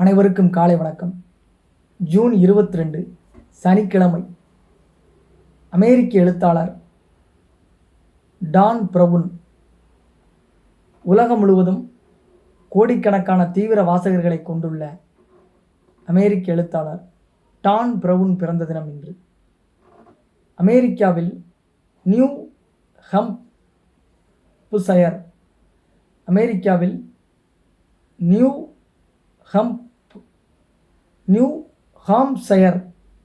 அனைவருக்கும் காலை வணக்கம். ஜூன் இருபத்தி ரெண்டு சனிக்கிழமை. அமெரிக்க எழுத்தாளர் டான் பிரபுன் உலகம் முழுவதும் கோடிக்கணக்கான தீவிர வாசகர்களை கொண்டுள்ள அமெரிக்க எழுத்தாளர் டான் பிரவுன் பிறந்த தினம் இன்று. அமெரிக்காவில் நியூ ஹம்ப்ஷயர். அமெரிக்காவில் நியூ ஹம்ப் நியூ ஹாம்சயர்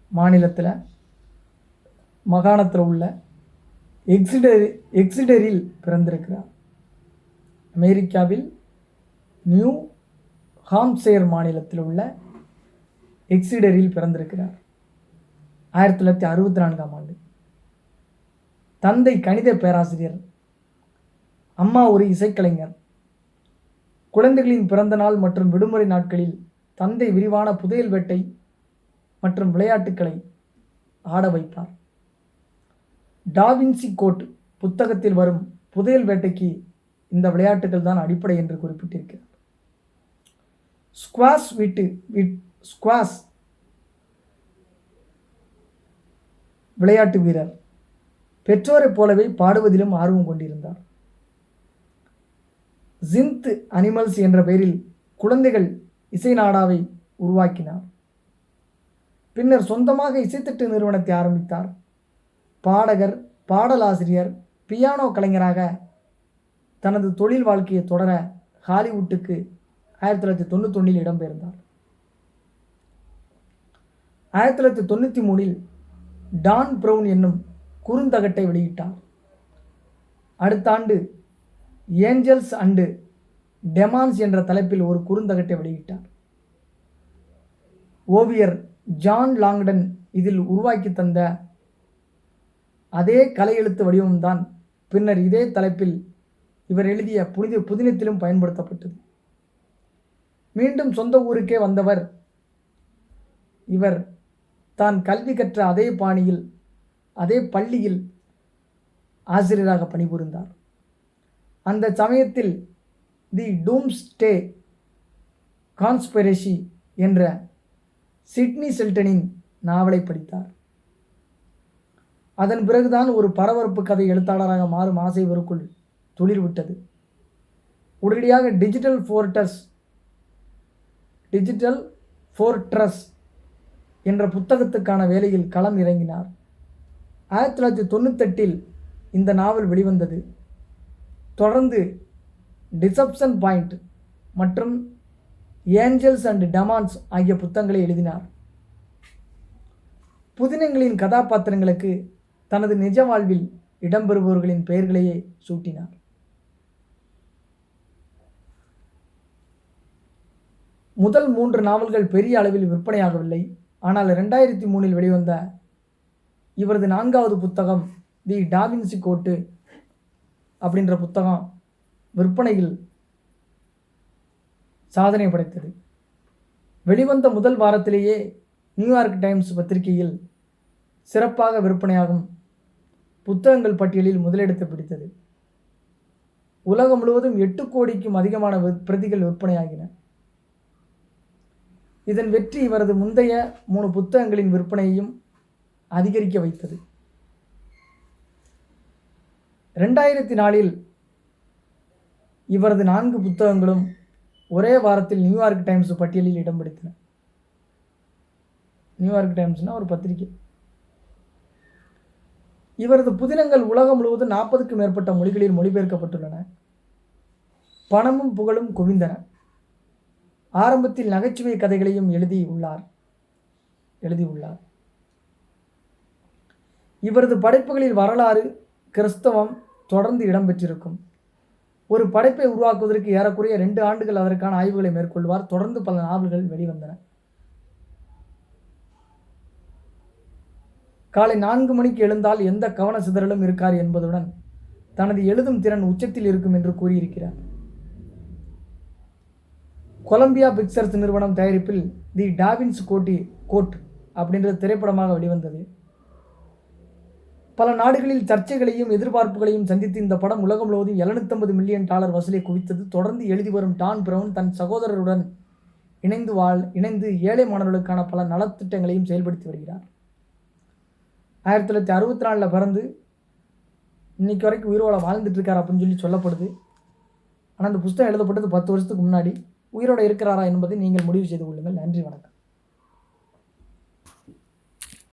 மாநிலத்தில் மாகாணத்தில் உள்ள எக்ஸிடரி எக்ஸிடரில் பிறந்திருக்கிறார். அமெரிக்காவில் நியூ ஹாம்சயர் மாநிலத்தில் உள்ள எக்ஸிடரில் பிறந்திருக்கிறார். ஆயிரத்தி தொள்ளாயிரத்தி அறுபத்தி நான்காம் ஆண்டு. தந்தை கணித பேராசிரியர் அம்மா ஒரு இசைக்கலைஞர். குழந்தைகளின் பிறந்த நாள் மற்றும் விடுமுறை நாட்களில் தந்தை விரிவான புதையல் வேட்டை மற்றும் விளையாட்டுக்களை ஆட வைப்பார் டாவின்சி கோட் புத்தகத்தில் வரும் புதையல் வேட்டைக்கு இந்த விளையாட்டுகள் தான் அடிப்படை என்று குறிப்பிட்டிருக்கிறார். ஸ்குவாஷ் வீட்டு வீட் ஸ்குவாஷ் விளையாட்டு வீரர் பெற்றோரைப் போலவே பாடுவதிலும் ஆர்வம் கொண்டிருந்தார். ஜிந்த் அனிமல்ஸ் என்ற பெயரில் குழந்தைகள் இசை நாடாவை உருவாக்கினார். பின்னர் சொந்தமாக இசைத்தட்டு நிறுவனத்தை ஆரம்பித்தார். பாடகர் பாடலாசிரியர் பியானோ கலைஞராக தனது தொழில் வாழ்க்கையை தொடர ஹாலிவுட்டுக்கு ஆயிரத்தி தொள்ளாயிரத்தி தொண்ணூத்தொன்னில் இடம்பெயர்ந்தார். ஆயிரத்தி தொள்ளாயிரத்தி தொண்ணூற்றி மூணில் டான் ப்ரவுன் என்னும் குறுந்தகட்டை வெளியிட்டார். அடுத்த ஆண்டு ஏஞ்சல்ஸ் அண்டு டெமான்ஸ் என்ற தலைப்பில் ஒரு குறுந்தகட்டை வெளியிட்டார். ஓவியர் ஜான் லாங்டன் இதில் உருவாக்கி தந்த அதே கலை எழுத்து வடிவம்தான் பின்னர் இதே தலைப்பில் இவர் எழுதிய புனித புதினத்திலும் பயன்படுத்தப்பட்டது. மீண்டும் சொந்த ஊருக்கே வந்தவர் இவர். தான் கல்வி கற்ற அதே பாணியில் அதே பள்ளியில் ஆசிரியராக பணிபுரிந்தார். அந்த சமயத்தில் தி டூம்ஸ்டே கான்ஸ்பிரசி என்ற சிட்னி செல்டனின் நாவலை படித்தார். அதன் பிறகுதான் ஒரு பரபரப்பு கதை எழுத்தாளராக மாறும் ஆசை இவருக்குள் துளிர்விட்டது. உடனடியாக டிஜிட்டல் ஃபோர்டஸ் டிஜிட்டல் ஃபோர்ட்ரஸ் என்ற புத்தகத்துக்கான வேலையில் களம் இறங்கினார். ஆயிரத்தி தொள்ளாயிரத்தி தொண்ணூத்தெட்டில் இந்த நாவல் வெளிவந்தது. தொடர்ந்து டிசப்ஷன் பாயிண்ட் மற்றும் ஏஞ்சல்ஸ் அண்ட் டெமான்ஸ் ஆகிய புத்தகங்களை எழுதினார். புதினங்களின் கதாபாத்திரங்களுக்கு தனது நிஜ வாழ்வில் இடம்பெறுபவர்களின் பெயர்களையே சூட்டினார். முதல் மூன்று நாவல்கள் பெரிய அளவில் விற்பனையாகவில்லை. ஆனால் ரெண்டாயிரத்தி மூணில் வெளிவந்த இவரது நான்காவது புத்தகம் தி டாவின்சி கோட்டு அப்படின்ற புத்தகம் விற்பனையில் சாதனை படைத்தது. வெளிவந்த முதல் வாரத்திலேயே நியூயார்க் டைம்ஸ் பத்திரிகையில் சிறப்பாக விற்பனையாகும் புத்தகங்கள் பட்டியலில் முதலிடத்தை பிடித்தது. உலகம் முழுவதும் எட்டு கோடிக்கும் அதிகமான பிரதிகள் விற்பனையாகின. இதன் வெற்றி இவரது முந்தைய மூணு புத்தகங்களின் விற்பனையையும் அதிகரிக்க வைத்தது. ரெண்டாயிரத்தி நாலில் இவரது நான்கு புத்தகங்களும் ஒரே வாரத்தில் நியூயார்க் டைம்ஸ் பட்டியலில் இடம் பிடித்தன. நியூயார்க் டைம்ஸ்னா ஒரு பத்திரிகை இவரது புதினங்கள் உலகம் முழுவதும் நாற்பதுக்கும் மேற்பட்ட மொழிகளில் மொழிபெயர்க்கப்பட்டுள்ளன. பணமும் புகழும் குவிந்தன. ஆரம்பத்தில் நகைச்சுவை கதைகளையும் எழுதி உள்ளார். எழுதியுள்ளார் இவரது படைப்புகளில் வரலாறு கிறிஸ்தவம் தொடர்ந்து இடம்பெற்றிருக்கும் ஒரு படைப்பை உருவாக்குவதற்கு ஏறக்குறைய ரெண்டு ஆண்டுகள் அதற்கான ஆய்வுகளை மேற்கொள்வார். தொடர்ந்து பல நாவல்கள் வெளிவந்தன. காலை நான்கு மணிக்கு எழுந்தால் எந்த கவன சிதறலும் இருக்கார் என்பதுடன் தனது எழுதும் திறன் உச்சத்தில் இருக்கும் என்று கூறியிருக்கிறார். கொலம்பியா பிக்சர்ஸ் நிறுவனம் தயாரிப்பில் தி டாவின்ஸ் கோட்டி கோட் அப்படின்றது திரைப்படமாக வெளிவந்தது. பல நாடுகளில் சர்ச்சைகளையும் எதிர்பார்ப்புகளையும் சந்தித்து இந்த படம் உலகம் முழுவதும் 750 மில்லியன் டாலர் வசூலை குவித்தது. தொடர்ந்து எழுதி வரும் டான் பிரவுன் தன் சகோதரருடன் இணைந்து வாழ் இணைந்து ஏழை மாணவர்களுக்கான பல நலத்திட்டங்களையும் செயல்படுத்தி வருகிறார். ஆயிரத்தி தொள்ளாயிரத்தி அறுபத்தி நாலில் பிறந்து இன்னைக்கு வரைக்கும் உயிரோட வாழ்ந்துட்டுருக்கார் அப்படின்னு சொல்லி சொல்லப்படுது. ஆனால் அந்த புஸ்தகம் எழுதப்பட்டது பத்து வருஷத்துக்கு முன்னாடி. உயிரோட இருக்கிறாரா என்பதை நீங்கள் முடிவு செய்து கொள்ளுங்கள். நன்றி வணக்கம்.